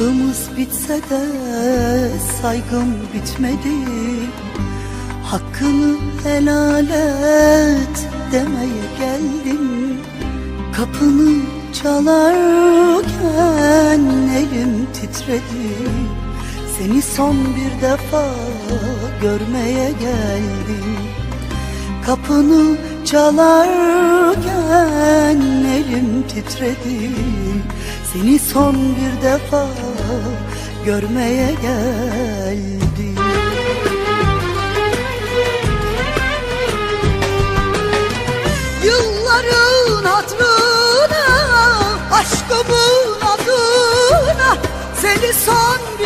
Aşkımız bitse de saygım bitmedi. Hakkını helal et demeye geldim. Kapını çalarken elim titredi. Seni son bir defa görmeye geldim. Kapını çalarken elim titredi Seni son bir defa görmeye geldim. Yılların hatırına Aşkımın adına Seni son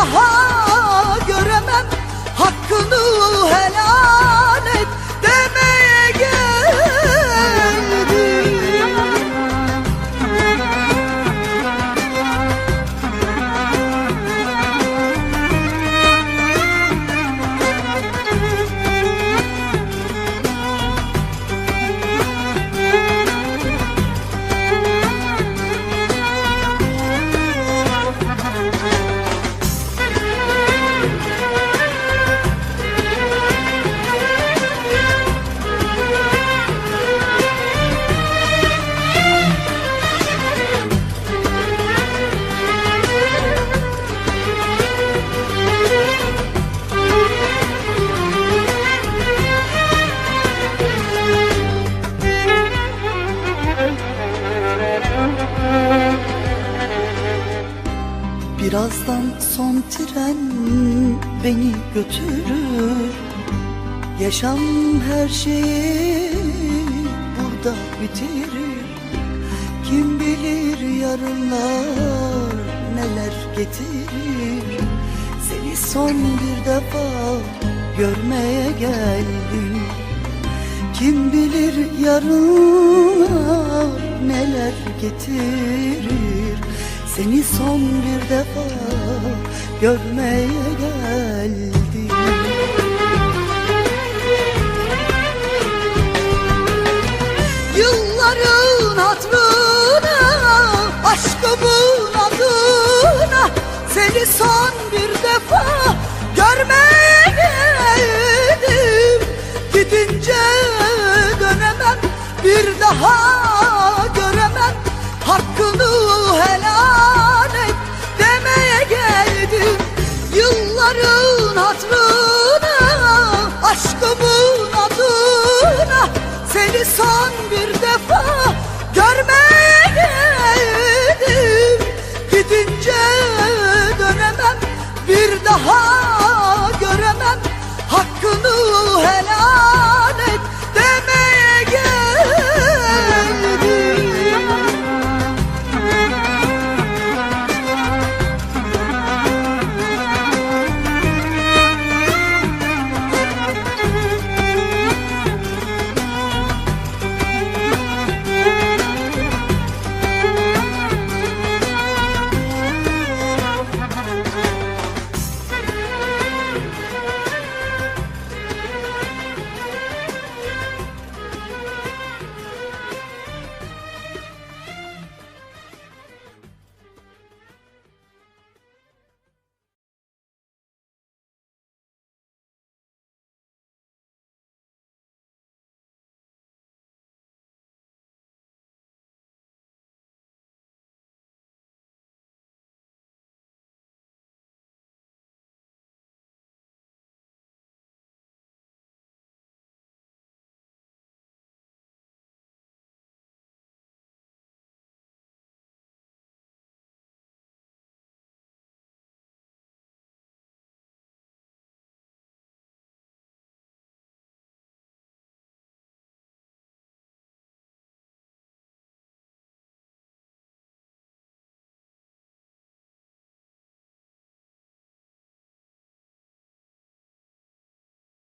Bir Birazdan son tren beni götürür. Yaşam her şeyi burada bitirir. Kim bilir yarınlar neler getirir. Seni son bir defa görmeye geldim. Kim bilir yarınlar neler getirir Seni son bir defa görmeye geldim. Yılların hatırına Aşkımın adına Seni son bir defa Görmeye geldim. Gidince dönemem Bir daha